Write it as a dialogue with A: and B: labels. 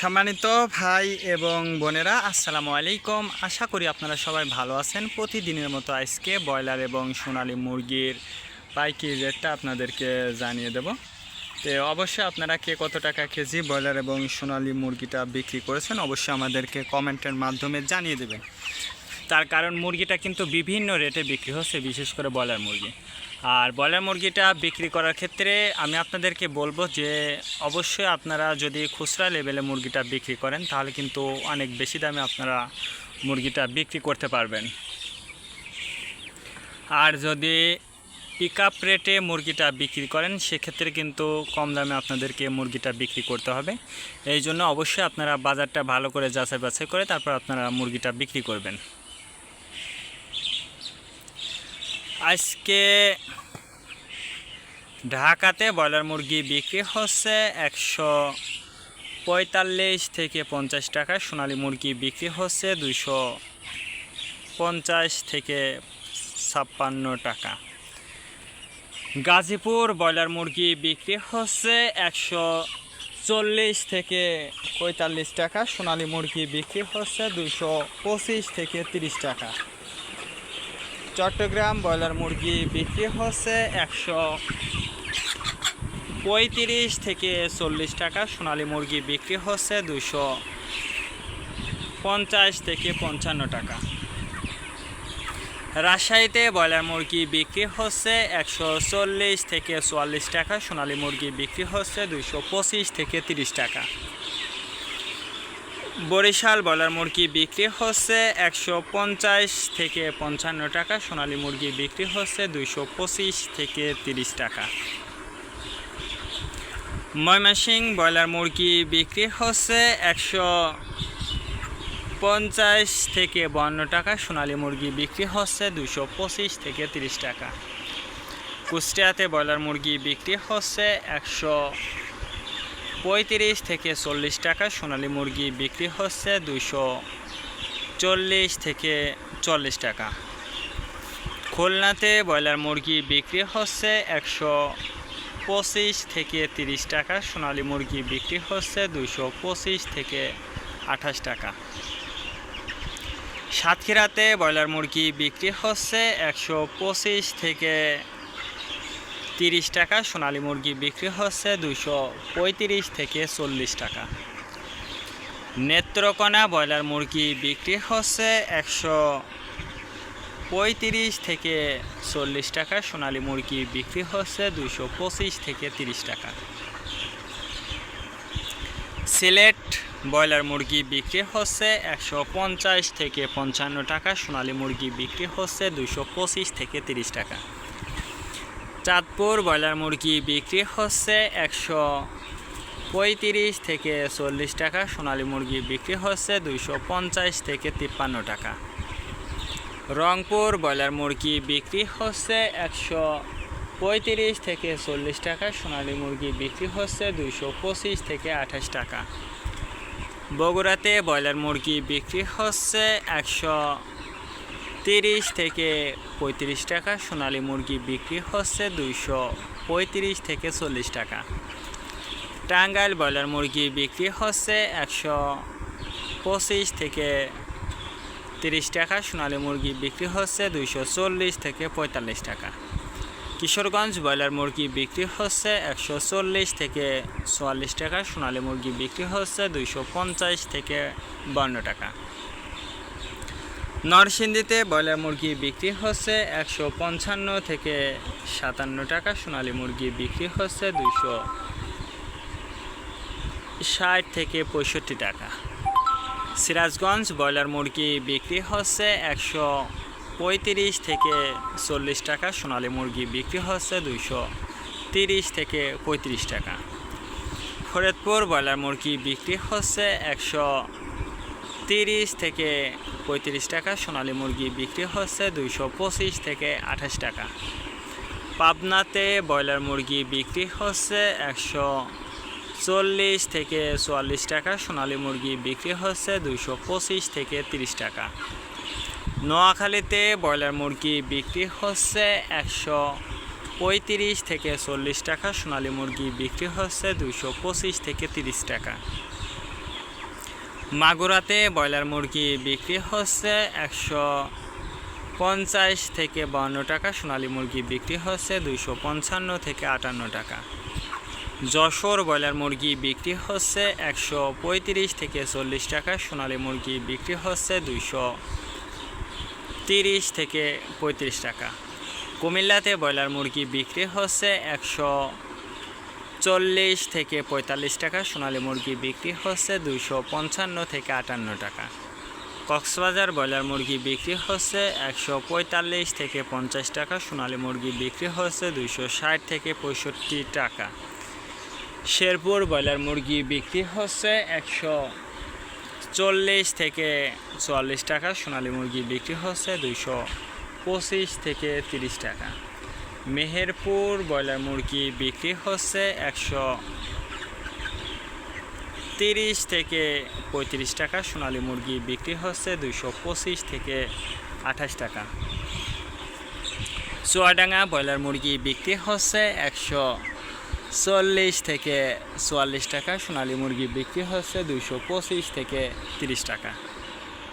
A: সম্মানিত ভাই এবং বোনেরা, আসসালামু আলাইকুম। আশা করি আপনারা সবাই ভালো আছেন। প্রতিদিনের মতো আজকে ব্রয়লার এবং সোনালি মুরগির পাইকারি রেটটা আপনাদেরকে জানিয়ে দেব। তো অবশ্যই আপনারা কে কত টাকা কেজি ব্রয়লার এবং সোনালি মুরগিটা বিক্রি করেছেন, অবশ্যই আমাদেরকে কমেন্টের মাধ্যমে জানিয়ে দেবেন। তার কারণ মুরগিটা কিন্তু বিভিন্ন রেটে বিক্রি হচ্ছে, বিশেষ করে ব্রয়লার মুরগি। আর ব্রয়লার মুরগিটা বিক্রি করার ক্ষেত্রে আমি আপনাদেরকে বলব যে, অবশ্যই আপনারা যদি খুচরা লেভেলে মুরগিটা বিক্রি করেন, তাহলে কিন্তু অনেক বেশি দামে আপনারা মুরগিটা বিক্রি করতে পারবেন। আর যদি পিক আপ রেটে মুরগিটা বিক্রি করেন, সেক্ষেত্রে কিন্তু কম দামে আপনাদেরকে মুরগিটা বিক্রি করতে হবে। এই জন্য অবশ্যই আপনারা বাজারটা ভালো করে যাচাই বাছাই করে তারপর আপনারা মুরগিটা বিক্রি করবেন। আজকে ঢাকাতে ব্রয়লার মুরগি বিক্রি হচ্ছে একশো পঁয়তাল্লিশ থেকে পঞ্চাশ টাকা সোনালী মুরগি বিক্রি হচ্ছে দুইশো পঞ্চাশ থেকে ছাপ্পান্ন টাকা। গাজীপুর ব্রয়লার মুরগি বিক্রি হচ্ছে একশো চল্লিশ থেকে পঁয়তাল্লিশ টাকা। সোনালী মুরগি বিক্রি হচ্ছে দুশো পঁচিশ থেকে তিরিশ টাকা। চট্টগ্রাম ব্রয়লার মুরগি বিক্রি হচ্ছে একশো পঁয়ত্রিশ থেকে চল্লিশ টাকা। সোনালী মুরগি বিক্রি হচ্ছে দুশো পঞ্চাশ থেকে পঞ্চান্ন টাকা। রাজশাহীতে ব্রয়লার মুরগি বিক্রি হচ্ছে একশো চল্লিশ থেকে চুয়াল্লিশ টাকা। সোনালী মুরগি বিক্রি হচ্ছে দুশো পঁচিশ থেকে তিরিশ টাকা। বরিশাল ব্রয়লার মুরগি বিক্রি হচ্ছে একশো পঞ্চাশ থেকে পঞ্চান্ন টাকা, সোনালী মুরগি বিক্রি হচ্ছে দুইশো পঁচিশ থেকে তিরিশ টাকা। ময়মাসিং ব্রয়লার মুরগি বিক্রি হচ্ছে একশো পঞ্চাশ থেকে বান্ন টাকা, সোনালী মুরগি বিক্রি হচ্ছে দুশো পঁচিশ থেকে তিরিশ টাকা। কুষ্টিয়াতে ব্রয়লার মুরগি বিক্রি হচ্ছে একশো পঁয়ত্রিশ থেকে চল্লিশ টাকা সোনালী মুরগি বিক্রি হচ্ছে দুশো চল্লিশ থেকে চল্লিশ টাকা। খুলনাতে ব্রয়লার মুরগি বিক্রি হচ্ছে একশো পঁচিশ থেকে তিরিশ টাকা, সোনালী মুরগি বিক্রি হচ্ছে দুশো পঁচিশ থেকে আঠাশ টাকা। সাতক্ষীরাতে ব্রয়লার মুরগি বিক্রি হচ্ছে একশো পঁচিশ থেকে তিরিশ টাকা, সোনালী মুরগি বিক্রি হচ্ছে দুশো পঁয়ত্রিশ থেকে চল্লিশ টাকা। নেত্রকোনা ব্রয়লার মুরগি বিক্রি হচ্ছে একশো পঁয়ত্রিশ থেকে চল্লিশ টাকা, সোনালী মুরগি বিক্রি হচ্ছে দুশো পঁচিশ থেকে তিরিশ টাকা। সিলেট ব্রয়লার মুরগি বিক্রি হচ্ছে একশো পঞ্চাশ থেকে পঞ্চান্ন টাকা, সোনালী মুরগি বিক্রি হচ্ছে দুশো পঁচিশ থেকে তিরিশ টাকা। চাঁদপুর ব্রয়লার মুরগি বিক্রি হচ্ছে একশো পঁয়ত্রিশ থেকে চল্লিশ টাকা, সোনালী মুরগি বিক্রি হচ্ছে দুইশো পঞ্চাশ থেকে তিপ্পান্ন টাকা। রংপুর ব্রয়লার মুরগি বিক্রি হচ্ছে একশো পঁয়ত্রিশ থেকে চল্লিশ টাকা, সোনালী মুরগি বিক্রি হচ্ছে দুইশো পঁচিশ থেকে আঠাশ টাকা। বগুড়াতে ব্রয়লার মুরগি বিক্রি হচ্ছে একশো তিরিশ থেকে পঁয়ত্রিশ টাকা সোনালী মুরগি বিক্রি হচ্ছে দুইশো পঁয়ত্রিশ থেকে চল্লিশ টাকা। টাঙ্গাইল ব্রয়লার মুরগি বিক্রি হচ্ছে একশো পঁচিশ থেকে তিরিশ টাকা, সোনালী মুরগি বিক্রি হচ্ছে দুইশো চল্লিশ থেকে পঁয়তাল্লিশ টাকা। কিশোরগঞ্জ ব্রয়লার মুরগি বিক্রি হচ্ছে একশো চল্লিশ থেকে চুয়াল্লিশ টাকা, সোনালী মুরগি বিক্রি হচ্ছে দুইশো পঞ্চাশ থেকে বান্ন টাকা। নরসিংদীতে ব্রয়লার মুরগি বিক্রি হচ্ছে একশো পঞ্চান্ন থেকে সাতান্ন টাকা, সোনালী মুরগি বিক্রি হচ্ছে দুইশো ষাট থেকে পঁয়ষট্টি টাকা। সিরাজগঞ্জ ব্রয়লার মুরগি বিক্রি হচ্ছে একশো পঁয়ত্রিশ থেকে চল্লিশ টাকা, সোনালী মুরগি বিক্রি হচ্ছে দুইশো তিরিশ থেকে পঁয়ত্রিশ টাকা। ফরিদপুর ব্রয়লার মুরগি বিক্রি হচ্ছে একশো তিরিশ থেকে পঁয়ত্রিশ টাকা, সোনালী মুরগি বিক্রি হচ্ছে দুইশো পঁচিশ থেকে আঠাশ টাকা। পাবনাতে ব্রয়লার মুরগি বিক্রি হচ্ছে একশো চল্লিশ থেকে চুয়াল্লিশ টাকা, সোনালী মুরগি বিক্রি হচ্ছে দুইশো পঁচিশ থেকে তিরিশ টাকা। নোয়াখালীতে ব্রয়লার মুরগি বিক্রি হচ্ছে একশো পঁয়ত্রিশ থেকে চল্লিশ টাকা, সোনালী মুরগি বিক্রি হচ্ছে দুইশো পঁচিশ থেকে তিরিশ টাকা। মাগুরাতে ব্রয়লার মুরগি বিক্রি হচ্ছে একশো পঞ্চাশ থেকে বান্ন টাকা, সোনালী মুরগি বিক্রি হচ্ছে দুইশো পঞ্চান্ন থেকে আটান্ন টাকা। যশোর ব্রয়লার মুরগি বিক্রি হচ্ছে একশো পঁয়ত্রিশ থেকে চল্লিশ টাকা, সোনালী মুরগি বিক্রি হচ্ছে দুইশো তিরিশ থেকে পঁয়ত্রিশ টাকা। কুমিল্লাতে ব্রয়লার মুরগি বিক্রি হচ্ছে একশো চল্লিশ থেকে পঁয়তাল্লিশ টাকা, সোনালী মুরগি বিক্রি হচ্ছে দুইশো পঞ্চান্ন থেকে আটান্ন টাকা। কক্সবাজার ব্রয়লার মুরগি বিক্রি হচ্ছে একশো পঁয়তাল্লিশ থেকে পঞ্চাশ টাকা, সোনালী মুরগি বিক্রি হচ্ছে দুইশো ষাট থেকে পঁয়ষট্টি টাকা। শেরপুর ব্রয়লার মুরগি বিক্রি হচ্ছে একশো চল্লিশ থেকে চুয়াল্লিশ টাকা, সোনালী মুরগি বিক্রি হচ্ছে দুইশো পঁচিশ থেকে তিরিশ টাকা। মেহেরপুর ব্রয়লার মুরগি বিক্রি হচ্ছে একশো তিরিশ থেকে পঁয়ত্রিশ টাকা। সোনালী মুরগি বিক্রি হচ্ছে দুইশো পঁচিশ থেকে আঠাশ টাকা। চুয়াডাঙ্গা ব্রয়লার মুরগি বিক্রি হচ্ছে একশো চল্লিশ থেকে চুয়াল্লিশ টাকা। সোনালী মুরগি বিক্রি হচ্ছে দুইশো পঁচিশ থেকে তিরিশ টাকা।